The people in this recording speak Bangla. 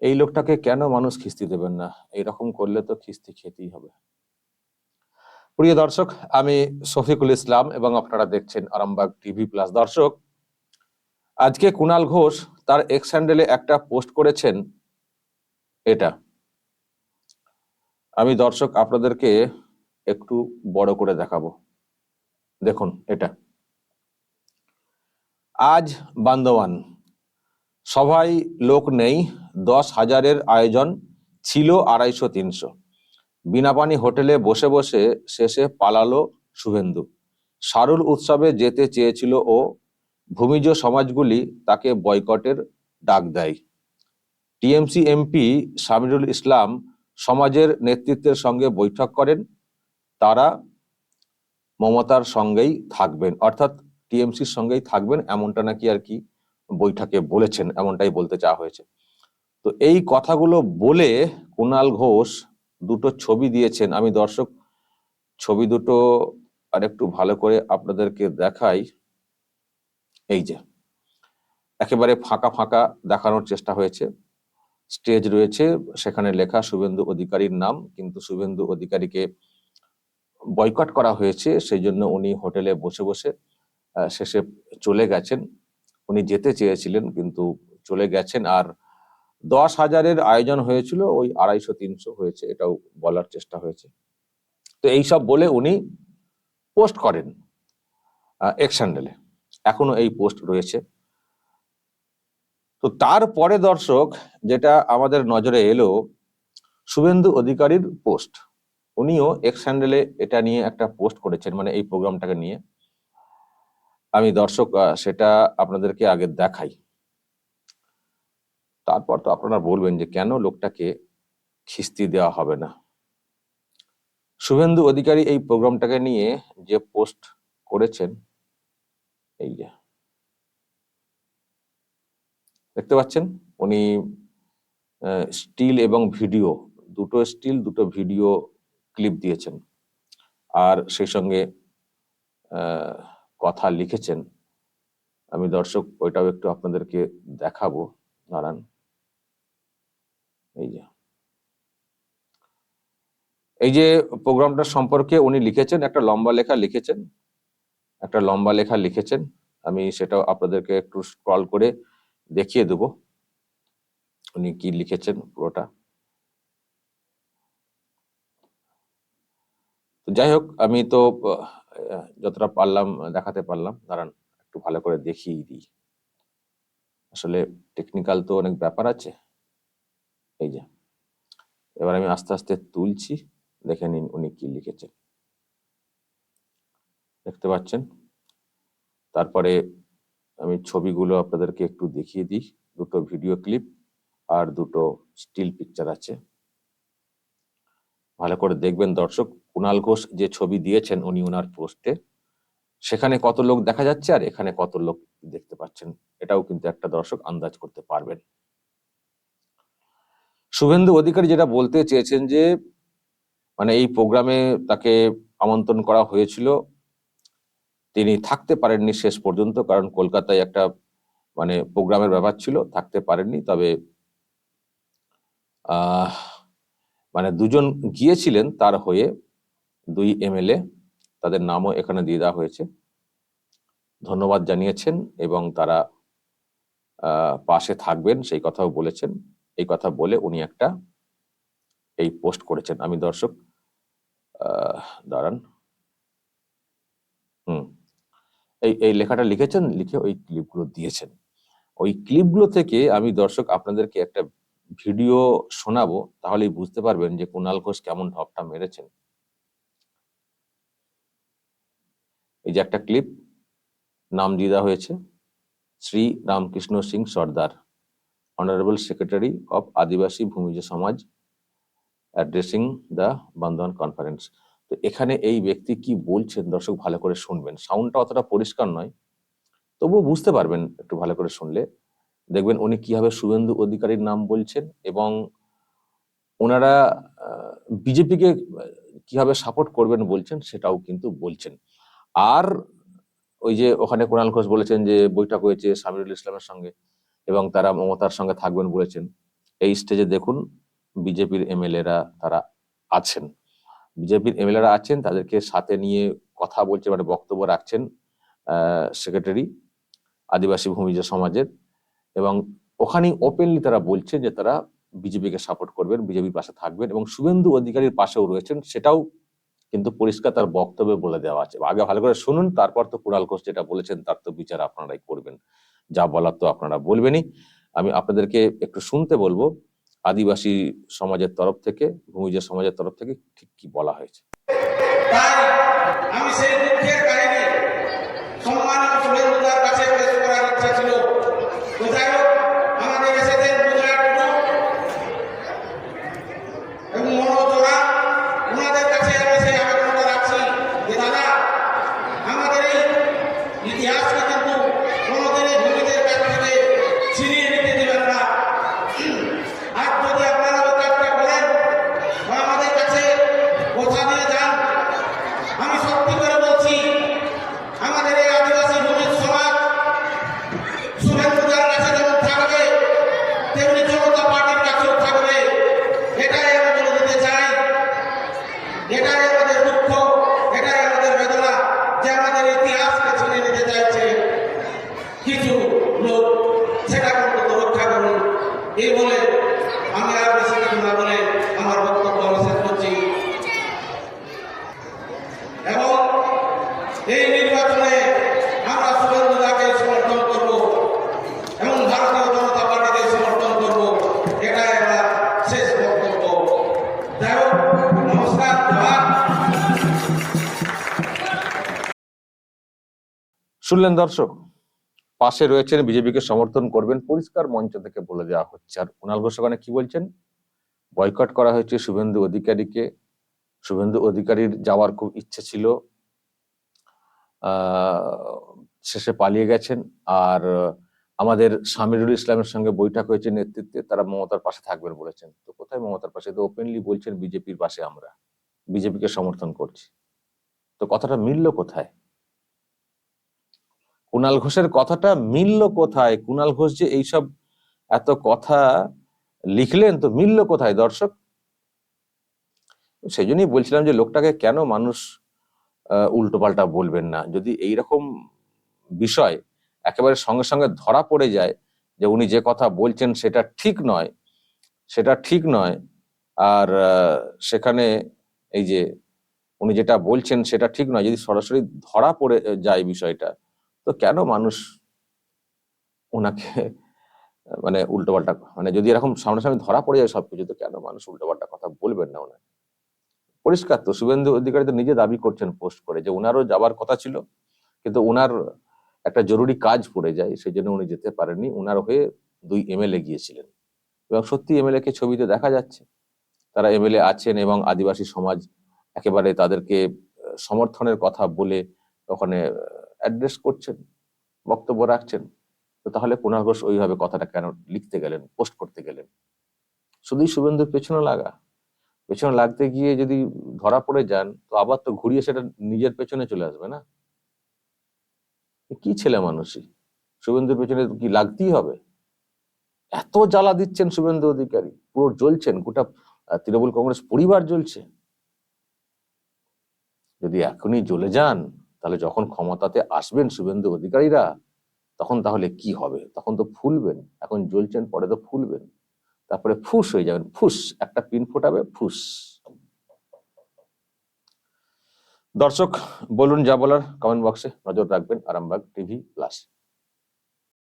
এই লোকটাকে কেন মানুষ খিস্তি দেবেন না? এইরকম করলে তো খিস্তি খেতেই হবে। প্রিয় দর্শক, আমি শফিকুল ইসলাম এবং আপনারা দেখছেন আরামবাগ টিভি প্লাস। দর্শক, আজকে কুনাল ঘোষ তার এক্স হ্যান্ডেলে একটা পোস্ট করেছেন। এটা। আমি দর্শক, আপনাদেরকে একটু বড় করে দেখাবো। দেখুন, এটা। আজ বান্দোয়ান। সভায় লোক নেই, দশ হাজারের আয়োজন ছিল আড়াইশো তিনশো। বিনাপানি হোটেলে বসে বসে শেষে পালালো শুভেন্দু। সারুল উৎসবে যেতে চেয়েছিল ও ভূমিজ সমাজগুলি তাকে বয়কটের ডাক দেয়। টিএমসি এমপি সামিরুল ইসলাম সমাজের নেতৃত্বের সঙ্গে বৈঠক করেন, তারা মমতার সঙ্গেই থাকবেন, অর্থাৎ টিএমসির সঙ্গেই থাকবেন এমনটা নাকি আর কি? বৈঠকে বলেছেন, এমনটাই বলতে চাওয়া হয়েছে। তো এই কথাগুলো বলে কুণাল ঘোষ দুটো ছবি দিয়েছেন। আমি দর্শক, ছবি দুটো আর একটু ভালো করে আপনাদেরকে দেখাই। এই যে, একেবারে ফাঁকা ফাঁকা দেখানোর চেষ্টা হয়েছে। স্টেজ রয়েছে, সেখানে লেখা শুভেন্দু অধিকারীর নাম, কিন্তু শুভেন্দু অধিকারীকে বয়কট করা হয়েছে, সেই জন্য উনি হোটেলে বসে বসে শেষে চলে গেছেন। উনি যেতে চেয়েছিলেন, কিন্তু চলে গেছেন। আর দশ হাজারের আয়োজন হয়েছিল, ওই আড়াইশো, তিনশো হয়েছে, এটাও বলার চেষ্টা হয়েছে। তো এইসব বলে উনি পোস্ট করেন হ্যান্ডেলে এখনও এই পোস্ট রয়েছে। তো তারপরে দর্শক, যেটা আমাদের নজরে এলো, শুভেন্দু অধিকারীর পোস্ট। উনিও এক্স হ্যান্ডেলে এটা নিয়ে একটা পোস্ট করেছেন মানে এই প্রোগ্রামটাকে নিয়ে। আমি দর্শক সেটা আপনাদেরকে আগে দেখাই। তারপর তো আপনারা বলবেন যে কেন লোকটাকে খিস্তি দেওয়া হবে না? শুভেন্দু অধিকারী এই প্রোগ্রামটাকে নিয়ে যে পোস্ট করেছেন, এই যে, দেখতে পাচ্ছেন? উনি স্টিল এবং ভিডিও, দুটো স্টিল, দুটো ভিডিও ক্লিপ দিয়েছেন। আর সেই সঙ্গে কথা লিখেছেন। আমি দর্শক, ওইটাও একটু আপনাদেরকে দেখাবো। দাঁড়ান। এই যে। এই যে প্রোগ্রামটা সম্পর্কে উনি লিখেছেন, একটা লম্বা লেখা লিখেছেন। একটা লম্বা লেখা লিখেছেন। আমি সেটাও আপনাদেরকে একটু স্ক্রল করে দেখিয়ে দেব। উনি কি লিখেছেন পুরোটা। যাই হোক, আমি তো যতটা পারলাম দেখাতে পারলাম। দাঁড়ান, একটু ভালো করে দেখিয়ে দিই। আসলে টেকনিক্যাল তো অনেক ব্যাপার আছে। এই যে, এবার আমি আস্তে আস্তে তুলছি, দেখে নিন উনি কি লিখেছেন। দেখতে পাচ্ছেন? তারপরে আমি ছবিগুলো আপনাদেরকে একটু দেখিয়ে দিই। দুটো ভিডিও ক্লিপ আর দুটো স্টিল পিকচার আছে। ভালো করে দেখবেন দর্শক। কুণাল ঘোষ যে ছবি দিয়েছেন উনি ওনার পোস্টে সেখানে কত লোক দেখা যাচ্ছে আর এখানে কত লোক দেখতে পাচ্ছেন, এটাও কিন্তু একটা দর্শক আন্দাজ করতে পারবেন। শুভেন্দু অধিকারী যেটা বলতে চেয়েছেন যে মানে এই প্রোগ্রামে তাকে আমন্ত্রণ করা হয়েছিল, তিনি থাকতে পারেননি শেষ পর্যন্ত, কারণ কলকাতায় একটা মানে প্রোগ্রামের ব্যাপার ছিল, থাকতে পারেননি, তবে, আহ মানে দুজন গিয়েছিলেন তার হয়ে দুই এমএলএ, তাদের নামও এখানে দিয়ে দেওয়া হয়েছে। ধন্যবাদ জানিয়েছেন এবং তারা পাশে থাকবেন, সেই কথাও বলেছেন। এই কথা বলে উনি একটা এই পোস্ট করেছেন। আমি দর্শক দাঁড়ান। হুম। এই এই লেখাটা লিখেছেন, লিখে ওই ক্লিপগুলো দিয়েছেন। ওই ক্লিপগুলো থেকে আমি দর্শক আপনাদেরকে একটা ভিডিও শোনাবো, তাহলেই বুঝতে পারবেন যে কুণাল ঘোষ কেমন ঢপটা মেরেছেন। এই যে একটা ক্লিপ, নাম দেওয়া হয়েছে, Shri Ramkrishna Singh Sardar honourable secretary of Adivasi Bhumij Samaj addressing the Bandwan conference তো এখানে এই ব্যক্তি কি বলছেন, দর্শক ভালো করে শুনবেন। সাউন্ডটা অতটা পরিষ্কার নয়, তবুও বুঝতে পারবেন একটু ভালো করে শুনলে। দেখবেন উনি কীভাবে শুভেন্দু অধিকারীর নাম বলছেন এবং ওনারা বিজেপিকে কীভাবে সাপোর্ট করবেন বলছেন সেটাও কিন্তু বলছেন। আর ওই যে ওখানে কুণাল ঘোষ বলেছেন যে বৈঠক হয়েছে সামিরুল ইসলামের সঙ্গে এবং তারা মমতার সঙ্গে থাকবেন বলেছেন। এই স্টেজে দেখুন বিজেপির এমএলএরা তারা আছেন। বিজেপির এমএলএরা আছেন, তাদেরকে সাথে নিয়ে কথা বলছে মানে বক্তব্য রাখছেন সেক্রেটারি আদিবাসী ভূমিজ সমাজের। এবং ওখানেই ওপেনলি তারা বলছেন যে তারা বিজেপিকে সাপোর্ট করবেন, বিজেপির পাশে থাকবেন এবং শুভেন্দু অধিকারীর পাশেও রয়েছেন, সেটাও কিন্তু পরিষ্কার তার বক্তব্যে বলে দেওয়া আছে। আগে ভালো করে শুনুন, তারপর তো কুণাল ঘোষ যেটা বলেছেন তার তো বিচার আপনারাই করবেন, যা বলার তো আপনারা বলবেনই। আমি আপনাদেরকে একটু শুনতে বলব, আদিবাসী সমাজের তরফ থেকে ভূমিজ সমাজের তরফ থেকে ঠিক কি বলা হয়েছে। আমি সেই দুঃখের কাহিনী সম্মানিত শুভেন্দুদার কাছে পেশ করার ইচ্ছা ছিল তো যাই হোক আমাদের এসেছেন গুজরাট টুডু এবং মনোজ ওরা ওনাদের কাছে আমি সেই আবেদনটা রাখছি যে দাদা আমাদের এই ইতিহাসকে কিন্তু কোনোদিনই ভূমিদের কাছ থেকে ছিনিয়ে নিতে দেবেন না আজ যদি আপনারা ওই কাজটা করেন বা আমাদের কাছে কথা দিয়ে যান আমি সত্যি করে বলছি আমাদের এই আদিবাসী ভূমির সমাজ শুভেন্দুদার কাছে যেমন থাকবে তেমনি জনতা পার্টির কাছেও থাকবে এটাই আমি বলে দিতে চাই এটাই আমাদের দুঃখ, এটাই আমাদের বেদনা, যে আমাদের ইতিহাসকে ছিনে নিতে চাইছে কিছু লোক। সেটা অন্তত রক্ষা করুন। এই বলে আমি আর বেশি কিছু না বলে আমার বক্তব্য আমি করছি। এবং এই শুনলেন দর্শক, পাশে রয়েছেন বিজেপিকে সমর্থন করবেন পরিষ্কার মঞ্চ থেকে বলে দেওয়া হচ্ছে। আর কুণাল ঘোষ ওখানে কি বলছেন? বয়কট করা হয়েছে শুভেন্দু অধিকারীকে। শুভেন্দু অধিকারীর যাওয়ার খুব ইচ্ছে ছিল। শেষে পালিয়ে গেছেন। আর আমাদের সামিরুল ইসলামের সঙ্গে বৈঠক হয়েছে নেতৃত্বে। তারা মমতার পাশে থাকবেন বলেছেন। তো কোথায় মমতার পাশে? তো ওপেনলি বলছেন বিজেপির পাশে আমরা। বিজেপিকে সমর্থন করছি। তো কথাটা মিলল কোথায়? কুণাল ঘোষের কথাটা মিলল কোথায়? কুণাল ঘোষ যে এইসব এত কথা লিখলেন তো মিলল কোথায় দর্শক? সেই জন্যই বলছিলাম যে লোকটাকে কেন মানুষ উল্টো পাল্টা বলবেন না? যদি এইরকম বিষয় একেবারে সঙ্গে সঙ্গে ধরা পড়ে যায় যে উনি যে কথা বলছেন সেটা ঠিক নয়, সেটা ঠিক নয়, আর সেখানে এই যে উনি যেটা বলছেন সেটা ঠিক নয়, যদি সরাসরি ধরা পড়ে যায় বিষয়টা তো কেন মানুষ ওনাকে মানে উল্টোপাল্টা মানে যদি এরকম সামনাসামনি ধরা পড়ে যায় সবকিছু, তো কেন মানুষ উল্টোপাল্টা কথা বলবেন না ওনাকে পরিষ্কার তো, শুভেন্দু অধিকারী তো নিজে দাবি করছেন পোস্ট করে যে ওনারও যাবার কথা ছিল, কিন্তু ওনার একটা জরুরি কাজ পড়ে যায় সেই জন্য উনি যেতে পারেননি ওনার হয়ে দুই এমএলএ গিয়েছিলেন। এবং সত্যি এমএলএ কে ছবিতে দেখা যাচ্ছে, তারা এমএলএ আছেন এবং আদিবাসী সমাজ একেবারে তাদেরকে সমর্থনের কথা বলে ওখানে অ্যাড্রেস করছেন, বক্তব্য রাখছেন, তো তাহলে কুণাল ঘোষ ওইভাবে কথাটা কেন লিখতে গেলেন পোস্ট করতে গেলেন? শুধুই শুভেন্দুর পেছনে লাগা। পেছনে লাগতে গিয়ে যদি ধরা পড়ে যান, তো আবার তো ঘুরিয়ে সেটা নিজের পেছনে চলে আসবে না। কি ছেলে মানুষই? শুভেন্দুর পেছনে কি লাগতেই হবে? এত জ্বালা দিচ্ছেন শুভেন্দু অধিকারী, পুরো জ্বলছেন, গোটা তৃণমূল কংগ্রেস পরিবার জ্বলছে। যদি এখনই জ্বলে যান তাহলে যখন ক্ষমতাতে আসবেন শুভেন্দু অধিকারীরা, তখন তাহলে কি হবে? তখন তো ফুলবেন, এখন জ্বলছেন, পরে তো ফুলবেন। তারপরে ফুস হয়ে যাবেন, ফুস, একটা পিন ফোটাবে, ফুস। দর্শক, বলুন যা বলার কমেন্ট বক্সে নজর রাখবেন, আরামবাগ টিভি প্লাস